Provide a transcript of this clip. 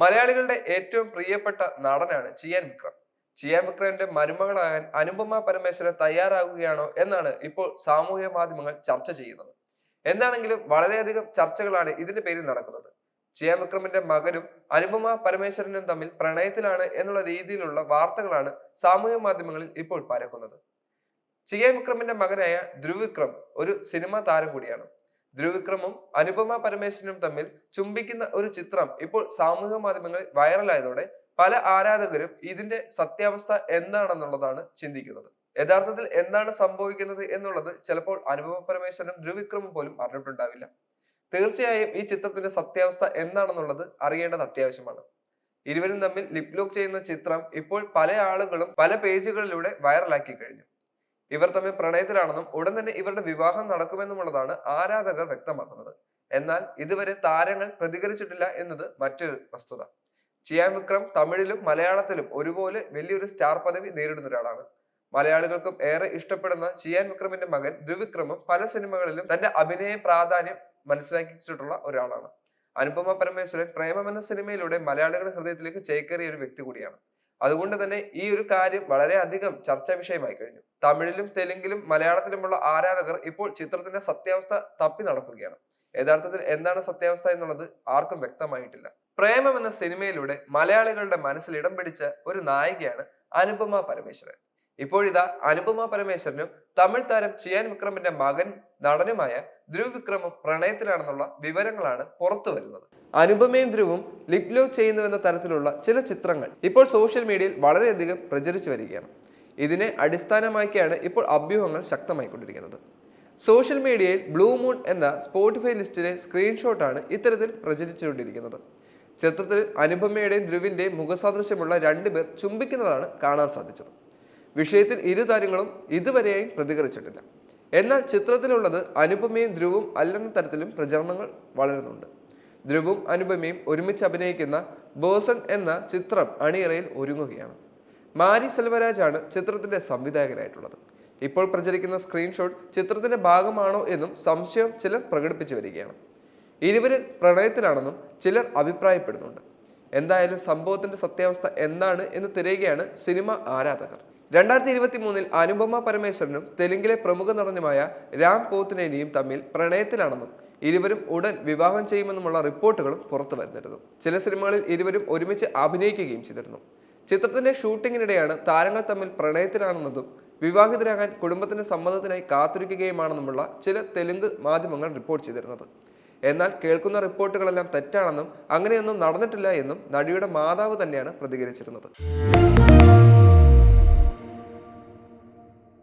മലയാളികളുടെ ഏറ്റവും പ്രിയപ്പെട്ട നടനാണ് ചിയാൻ വിക്രം. ചിയാൻ വിക്രമിന്റെ മരുമകളാകാൻ അനുപമ പരമേശ്വരൻ തയ്യാറാകുകയാണോ എന്നാണ് ഇപ്പോൾ സാമൂഹ്യ മാധ്യമങ്ങൾ ചർച്ച ചെയ്യുന്നത്. എന്താണെങ്കിലും വളരെയധികം ചർച്ചകളാണ് ഇതിന്റെ പേരിൽ നടക്കുന്നത്. ചിയാൻ വിക്രമിന്റെ മകനും അനുപമ പരമേശ്വരനും തമ്മിൽ പ്രണയത്തിലാണ് എന്നുള്ള രീതിയിലുള്ള വാർത്തകളാണ് സാമൂഹ്യ മാധ്യമങ്ങളിൽ ഇപ്പോൾ പരക്കുന്നത്. ചിയാൻ വിക്രമിന്റെ മകനായ ധ്രുവ് വിക്രം ഒരു സിനിമാ താരം കൂടിയാണ്. ധ്രുവ് വിക്രമും അനുപമ പരമേശ്വരനും തമ്മിൽ ചുംബിക്കുന്ന ഒരു ചിത്രം ഇപ്പോൾ സാമൂഹ്യ മാധ്യമങ്ങളിൽ വൈറലായതോടെ പല ആരാധകരും ഇതിന്റെ സത്യാവസ്ഥ എന്താണെന്നുള്ളതാണ് ചിന്തിക്കുന്നത്. യഥാർത്ഥത്തിൽ എന്താണ് സംഭവിക്കുന്നത് എന്നുള്ളത് ചിലപ്പോൾ അനുപമ പരമേശ്വരനും ധ്രുവിക്രമും പോലും അറിഞ്ഞിട്ടുണ്ടാവില്ല. തീർച്ചയായും ഈ ചിത്രത്തിന്റെ സത്യാവസ്ഥ എന്താണെന്നുള്ളത് അറിയേണ്ടത് അത്യാവശ്യമാണ്. ഇരുവരും തമ്മിൽ ലിപ് ലോക്ക് ചെയ്യുന്ന ചിത്രം ഇപ്പോൾ പല ആളുകളും പല പേജുകളിലൂടെ വൈറലാക്കി കഴിഞ്ഞു. ഇവർ തമ്മിൽ പ്രണയത്തിലാണെന്നും ഉടൻ തന്നെ ഇവരുടെ വിവാഹം നടക്കുമെന്നുമുള്ളതാണ് ആരാധകർ വ്യക്തമാക്കുന്നത്. എന്നാൽ ഇതുവരെ താരങ്ങൾ പ്രതികരിച്ചിട്ടില്ല എന്നത് മറ്റൊരു വസ്തുത. ചിയാൻ വിക്രം തമിഴിലും മലയാളത്തിലും ഒരുപോലെ വലിയൊരു സ്റ്റാർ പദവി നേരിടുന്ന ഒരാളാണ്. മലയാളികൾക്കും ഏറെ ഇഷ്ടപ്പെടുന്ന ചിയാൻ വിക്രമിന്റെ മകൻ ധ്രുവിക്രമും പല സിനിമകളിലും തന്റെ അഭിനയ പ്രാധാന്യം മനസ്സിലാക്കിച്ചിട്ടുള്ള ഒരാളാണ്. അനുപമ പരമേശ്വരൻ പ്രേമം എന്ന സിനിമയിലൂടെ മലയാളികളുടെ ഹൃദയത്തിലേക്ക് ചേക്കേറിയ ഒരു വ്യക്തി കൂടിയാണ്. അതുകൊണ്ട് തന്നെ ഈ ഒരു കാര്യം വളരെ അധികം ചർച്ചാ വിഷയമായി കഴിഞ്ഞു. തമിഴിലും തെലുങ്കിലും മലയാളത്തിലുമുള്ള ആരാധകർ ഇപ്പോൾ ചിത്രത്തിന്റെ സത്യാവസ്ഥ തപ്പി നടക്കുകയാണ്. യഥാർത്ഥത്തിൽ എന്താണ് സത്യാവസ്ഥ എന്നുള്ളത് ആർക്കും വ്യക്തമായിട്ടില്ല. പ്രേമം എന്ന സിനിമയിലൂടെ മലയാളികളുടെ മനസ്സിൽ ഇടം പിടിച്ച ഒരു നായികയാണ് അനുപമ പരമേശ്വരൻ. ഇപ്പോഴിതാ അനുപമ പരമേശ്വരനും തമിഴ് താരം ചിയാൻ വിക്രമിന്റെ മകൻ നടനുമായ ധ്രുവ് വിക്രമും പ്രണയത്തിലാണെന്നുള്ള വിവരങ്ങളാണ് പുറത്തു വരുന്നത്. അനുപമയും ധ്രുവും ലിപ് ലോക്ക് ചെയ്യുന്നുവെന്ന തരത്തിലുള്ള ചില ചിത്രങ്ങൾ ഇപ്പോൾ സോഷ്യൽ മീഡിയയിൽ വളരെയധികം പ്രചരിച്ചു വരികയാണ്. ഇതിനെ അടിസ്ഥാനമാക്കിയാണ് ഇപ്പോൾ അഭ്യൂഹങ്ങൾ ശക്തമായിക്കൊണ്ടിരിക്കുന്നത്. സോഷ്യൽ മീഡിയയിൽ ബ്ലൂ മൂൺ എന്ന സ്പോട്ടിഫൈ ലിസ്റ്റിലെ സ്ക്രീൻഷോട്ടാണ് ഇത്തരത്തിൽ പ്രചരിച്ചുകൊണ്ടിരിക്കുന്നത്. ചിത്രത്തിൽ അനുപമയുടെയും ധ്രുവിന്റെയും മുഖസാദൃശ്യമുള്ള രണ്ടുപേർ ചുംബിക്കുന്നതാണ് കാണാൻ സാധിച്ചത്. വിഷയത്തിൽ ഇരു താരങ്ങളും ഇതുവരെയും പ്രതികരിച്ചിട്ടില്ല. എന്നാൽ ചിത്രത്തിലുള്ളത് അനുപമയും ധ്രുവും അല്ലെന്ന തരത്തിലും പ്രചരണങ്ങൾ വളരുന്നുണ്ട്. ധ്രുവും അനുപമയും ഒരുമിച്ച് അഭിനയിക്കുന്ന ബോസൺ എന്ന ചിത്രം അണിയറയിൽ ഒരുങ്ങുകയാണ്. മാരി സെൽവരാജാണ് ചിത്രത്തിന്റെ സംവിധായകനായിട്ടുള്ളത്. ഇപ്പോൾ പ്രചരിക്കുന്ന സ്ക്രീൻഷോട്ട് ചിത്രത്തിന്റെ ഭാഗമാണോ എന്നും സംശയം ചിലർ പ്രകടിപ്പിച്ചു വരികയാണ്. ഇരുവരും പ്രണയത്തിലാണെന്നും ചിലർ അഭിപ്രായപ്പെടുന്നുണ്ട്. എന്തായാലും സംഭവത്തിന്റെ സത്യാവസ്ഥ എന്താണ് എന്ന് തിരയുകയാണ് സിനിമ ആരാധകർ. രണ്ടായിരത്തി ഇരുപത്തി മൂന്നിൽ അനുപമ പരമേശ്വരനും തെലുങ്കിലെ പ്രമുഖ നടനുമായ രാം പോത്തിനേനിയും തമ്മിൽ പ്രണയത്തിലാണെന്നും ഇരുവരും ഉടൻ വിവാഹം ചെയ്യുമെന്നുമുള്ള റിപ്പോർട്ടുകളും പുറത്തു വരുന്നിരുന്നു. ചില സിനിമകളിൽ ഇരുവരും ഒരുമിച്ച് അഭിനയിക്കുകയും ചെയ്തിരുന്നു. ചിത്രത്തിന്റെ ഷൂട്ടിങ്ങിനിടെയാണ് താരങ്ങൾ തമ്മിൽ പ്രണയത്തിലാണെന്നതും വിവാഹിതരാകാൻ കുടുംബത്തിന്റെ സമ്മതത്തിനായി കാത്തിരിക്കുകയുമാണെന്നുമുള്ള ചില തെലുങ്ക് മാധ്യമങ്ങൾ റിപ്പോർട്ട് ചെയ്തിരുന്നത്. എന്നാൽ കേൾക്കുന്ന റിപ്പോർട്ടുകളെല്ലാം തെറ്റാണെന്നും അങ്ങനെയൊന്നും നടന്നിട്ടില്ല എന്നും നടിയുടെ മാതാവ് തന്നെയാണ് പ്രതികരിച്ചിരുന്നത്.